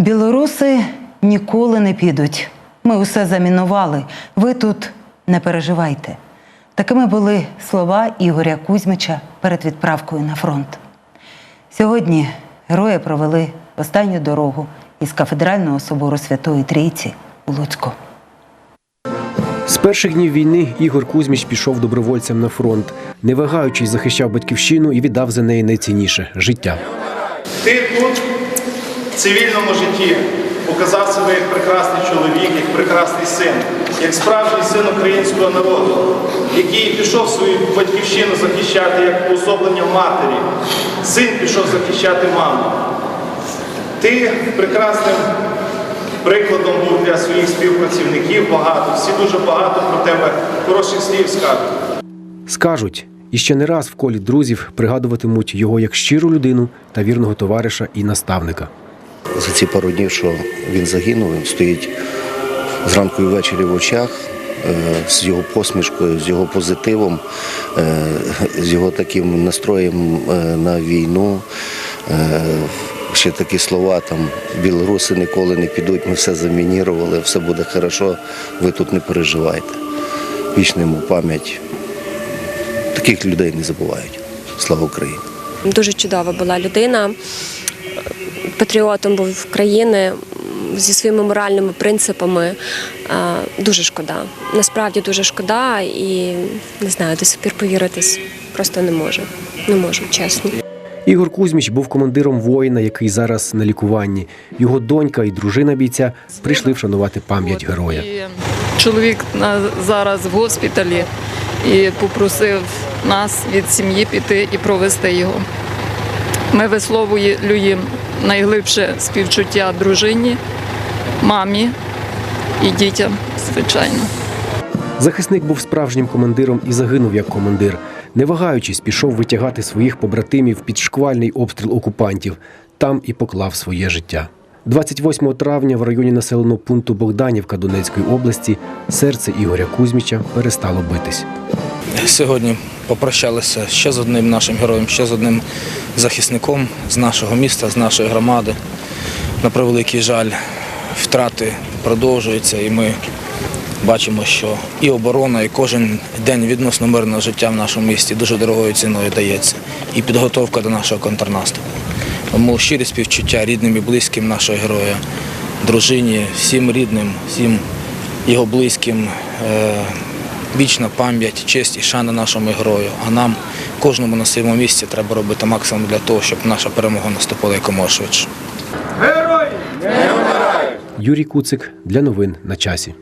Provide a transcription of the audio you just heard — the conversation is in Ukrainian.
Білоруси ніколи не підуть. Ми усе замінували. Ви тут не переживайте. Такими були слова Ігоря Кузьмича перед відправкою на фронт. Сьогодні герої провели останню дорогу із кафедрального собору Святої Трійці у Луцьку. З перших днів війни Ігор Кузьміч пішов добровольцем на фронт, не вагаючись, захищав батьківщину і віддав за неї найцінніше життя. Ти тут цивільному житті показав себе як прекрасний чоловік, як прекрасний син, як справжній син українського народу, який пішов свою батьківщину захищати як уособлення матері. Син пішов захищати маму. Ти прекрасним прикладом був для своїх співпрацівників багато. Всі дуже багато про тебе хороших слів скажуть. Скажуть, і ще не раз в колі друзів пригадуватимуть його як щиру людину та вірного товариша і наставника. За ці пару днів, що він загинув, він стоїть зранку і ввечері в очах, е, з його посмішкою, з його позитивом, е, з його таким настроєм е, на війну. Ще такі слова там білоруси ніколи не підуть, ми все замінірували, все буде хорошо, ви тут не переживайте. Вічна йому пам'ять. Таких людей не забувають. Слава Україні! Дуже чудова була людина. Патріотом був країни зі своїми моральними принципами. Дуже шкода. Насправді дуже шкода, і не знаю, до сих пір повіритись просто не можу. Не можу, чесно. Ігор Кузьміч був командиром воїна, який зараз на лікуванні. Його донька і дружина бійця прийшли вшанувати пам'ять героя. І Чоловік на- зараз в госпіталі і попросив нас від сім'ї піти і провести його. Ми висловлюємо найглибше співчуття дружині, мамі і дітям, звичайно. Захисник був справжнім командиром і загинув як командир. Не вагаючись, пішов витягати своїх побратимів під шквальний обстріл окупантів. Там і поклав своє життя. 28 травня в районі населеного пункту Богданівка Донецької області серце Ігоря Кузьміча перестало битись. Сьогодні попрощалися ще з одним нашим героєм, ще з одним захисником з нашого міста, з нашої громади. На превеликий жаль, втрати продовжуються, і ми бачимо, що і оборона, і кожен день відносно мирного життя в нашому місті дуже дорогою ціною дається. І підготовка до нашого контрнаступу. Тому щирі співчуття рідним і близьким нашого героя, дружині, всім рідним, всім його близьким. Вічна пам'ять, честь і шана нашому герою. А нам, кожному на своєму місці, треба робити максимум для того, щоб наша перемога наступила якомога швидше. Юрій Куцик для новин на часі.